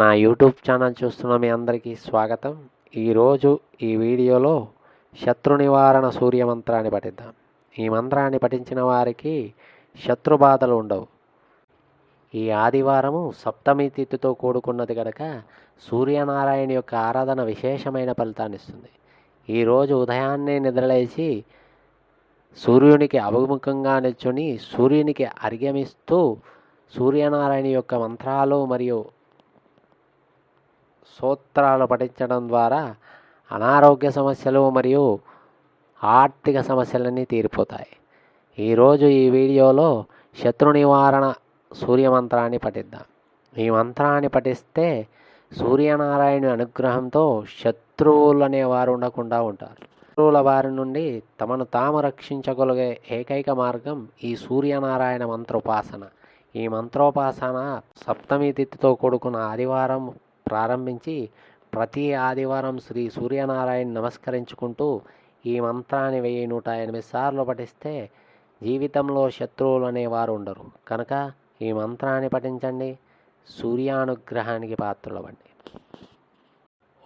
నా YouTube channel చూస్తున్న మీ అందరికీ స్వాగతం. ఈరోజు ఈ వీడియోలో శత్రు నివారణ సూర్య మంత్రాన్ని పఠిద్దాం. ఈ మంత్రాన్ని పఠించిన వారికి శత్రు బాధలు ఉండవు. ఈ ఆదివారము సప్తమి తిథితో కూడుకున్నది కనుక సూర్యనారాయణ యొక్క ఆరాధన విశేషమైన ఫలితాన్ని ఇస్తుంది. ఈరోజు ఉదయాన్నే నిద్రలేచి సూర్యునికి అభిముఖంగా నిల్చుని సూర్యునికి అర్ఘ్యమిస్తూ సూర్యనారాయణ యొక్క మంత్రాలు మరియు సూత్రాలు పఠించడం ద్వారా అనారోగ్య సమస్యలు మరియు ఆర్థిక సమస్యలన్నీ తీరిపోతాయి. ఈరోజు ఈ వీడియోలో శత్రు నివారణ సూర్య మంత్రాన్ని పఠిద్దాం. ఈ మంత్రాన్ని పఠిస్తే సూర్యనారాయణ అనుగ్రహంతో శత్రువులు అనేవారు ఉండకుండా ఉంటారు. శత్రువుల వారి నుండి తమను తాము రక్షించగలిగే ఏకైక మార్గం ఈ సూర్యనారాయణ మంత్రోపాసన. ఈ మంత్రోపాసన సప్తమి తిథితో కూడుకున్న ఆదివారం ప్రారంభించి ప్రతి ఆదివారం శ్రీ సూర్యనారాయణ నమస్కరించుకుంటూ ఈ మంత్రాన్ని వెయ్యి నూట ఎనిమిది సార్లు పఠిస్తే జీవితంలో శత్రువులు అనేవారు ఉండరు. కనుక ఈ మంత్రాన్ని పఠించండి. సూర్యానుగ్రహానికి పాత్రులవ్వండి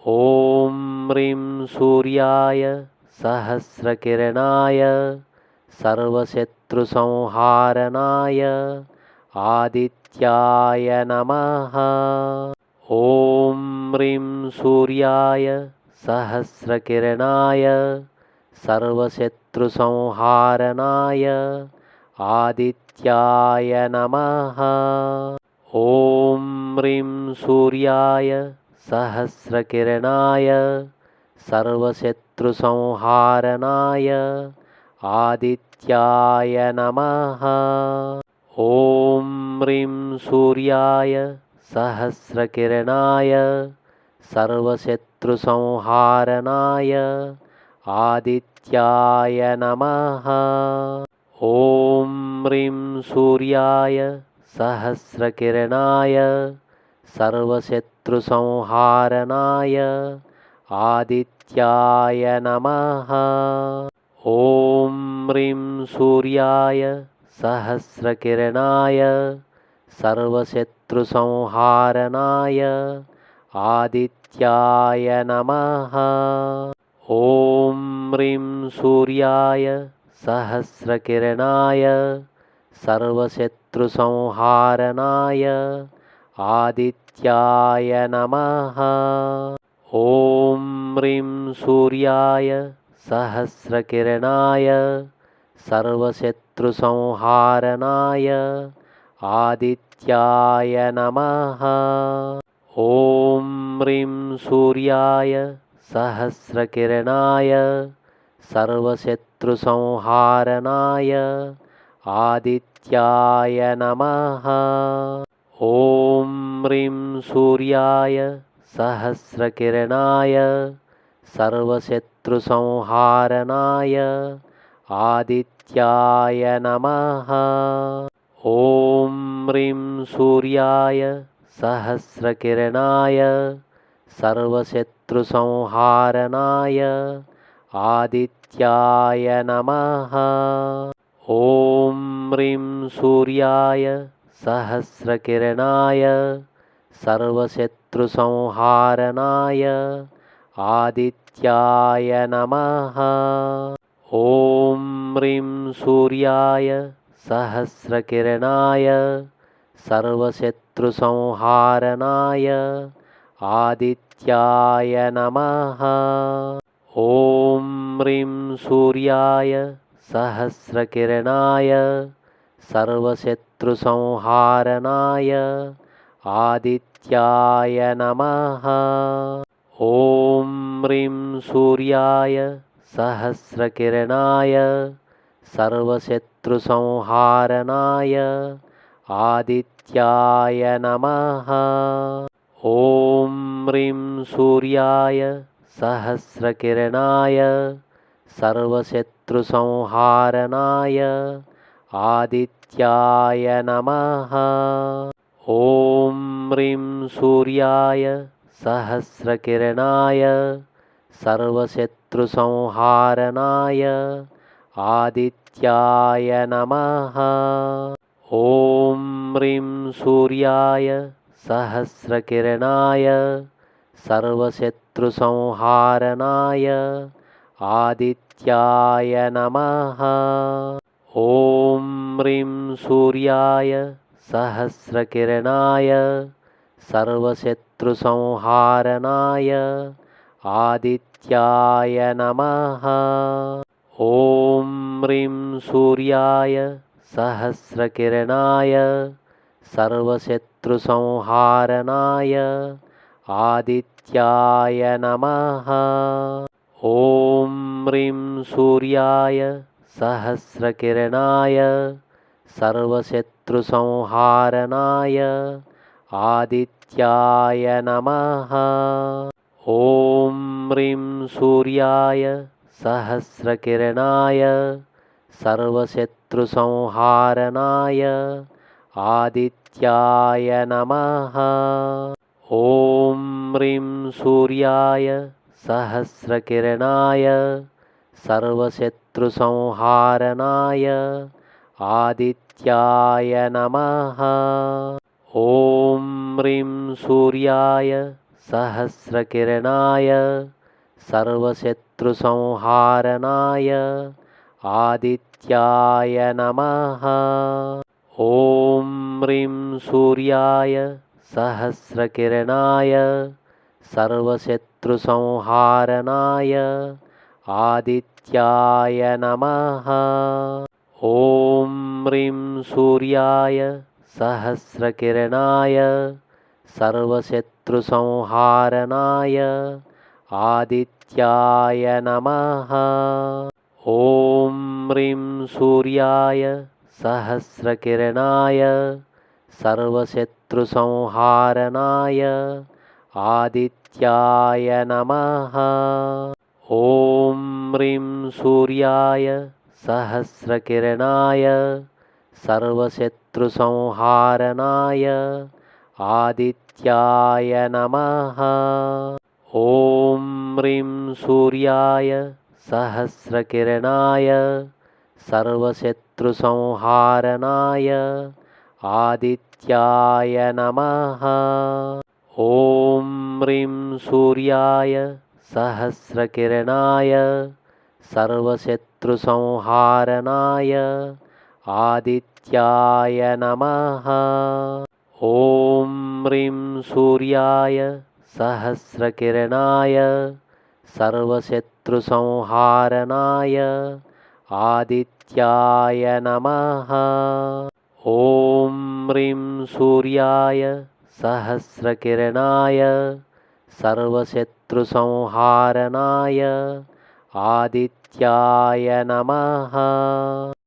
ఓం హ్రీం సూర్యాయ సహస్రకిరణాయ సర్వశత్రు సంహారణాయ ఆదిత్యాయ నమ. ఓ హ్రీం సూర్యాయ సహస్రకిరణాయ సర్వశత్రు సంహారణాయ ఆదిత్యాయ నమ. ఓం హ్రీం సూర్యాయ సహస్రకిరణాయ సర్వశత్రు సంహారణాయ ఆదిత్యాయ నమ. ఓం హ్రీం సూర్యాయ సహస్రకిరణాయ సర్వశత్రు సంహారణాయ ఆదిత్యాయ నమ. ఓం హ్రీం సూర్యాయ సహస్రకిరణాయ సర్వశత్రు సంహారణాయ ఆదిత్యాయ నమ. ఓం హ్రీం సూర్యాయ సహస్రకిరణాయ సర్వశత్రు సంహారణాయ ఆదిత్యాయ నమ. ఓం హ్రీం సూర్యాయ సహస్రకిరణాయ సర్వశత్రు సంహారణాయ ఆదిత్యాయ నమ. ఓం హ్రీం సూర్యాయ సహస్రకిరణాయ సర్వశత్రు సంహారణాయ ఆదిత్యాయ నమ. ఓం హ్రీం సూర్యాయ సహస్రకిరణాయ సర్వశత్రుసంహారణాయ ఆదిత్యాయ నమ. ఓం హ్రీం సూర్యాయ సహస్రకిరణాయ సర్వశత్రుసంహారణాయ ఆదిత్యాయ నమ. ఓం హ్రీం సూర్యాయ సహస్రకిరణాయ सर्वशत्रुसंहारणाय आदित्याय नमः। ॐ ह्रीं सूर्याय सहस्रकिरणाय सर्वशत्रुसंहारणाय आदित्याय नमः। ॐ ह्रीं सूर्याय सहस्रकिरणाय सर्वशत्रुसंहारणाय आदित्याय नमः। ॐ ह्रीं सूर्याय सहस्रकिरणाय सर्वशत्रुसंहारणाय आदित्याय नमः। ॐ ह्रीं सूर्याय सहस्रकिरणाय सर्वशत्रुसंहारणाय आदित्याय नमः। సహస్రకిరణాయ సర్వశత్రు సంహారణాయ ఆదిత్యాయ నమ. ఓం హ్రీం సూర్యాయ సహస్రకిరణాయ సర్వశత్రు సంహారణాయ ఆదిత్యాయ నమ. ఓం హ్రీం సూర్యాయ సహస్రకిరణాయ सहस्रकिरणाय सर्वशत्रुसंहारणाय आदित्याय नमः। ॐ ह्रीं सूर्याय सहस्रकिरणाय सर्वशत्रुसंहारणाय आदित्याय नमः। ॐ ह्रीं सूर्याय सहस्रकिरणाय सर्वशत्रुसंहारणाय आदित्याय नमः। ॐ ह्रीं सूर्याय सहस्रकिरणाय सर्वशत्रुसंहारणाय आदित्याय नमः। ॐ ह्रीं सूर्याय सहस्रकिरणाय सर्वशत्रुसंहारणाय आदित्याय नमः ॐ ह्रीं सूर्याय सहस्रकिरणाय सर्वशत्रुसंहारणाय आदित्याय नमः ॐ ह्रीं सूर्याय सहस्रकिरणाय सर्वशत्रुसंहारणाय आदित्याय नमः ॐ ह्रीं सूर्याय सहस्रकिरणाय सर्वशत्रुसंहारणाय आदित्याय नमः ॐ ह्रीं सूर्याय सहस्रकिरणाय सर्वशत्रुसंहारणाय आदित्याय नमः ॐ ह्रीं सूर्याय सहस्रकिरणाय सर्वशत्रुसंहारणाय आदित्याय नमः। ॐ ह्रीं सूर्याय सहस्रकिरणाय सर्वशत्रुसंहारणाय आदित्याय नमः। ॐ ह्रीं सूर्याय सहस्रकिरणाय సర్వశత్రు సంహారణాయ ఆదిత్యాయ నమ ఓం హ్రీం సూర్యాయ సహస్రకిరణాయ సర్వశత్రు సంహారణాయ ఆదిత్యాయ నమ ఓం హ్రీం సూర్యాయ సహస్రకిరణాయ సర్వశత్రు సంహారణాయ आदित्याय नमः ॐ ह्रीं सूर्याय सहस्रकिरणाय सर्वशत्रुसंहारणाय आदित्याय नमः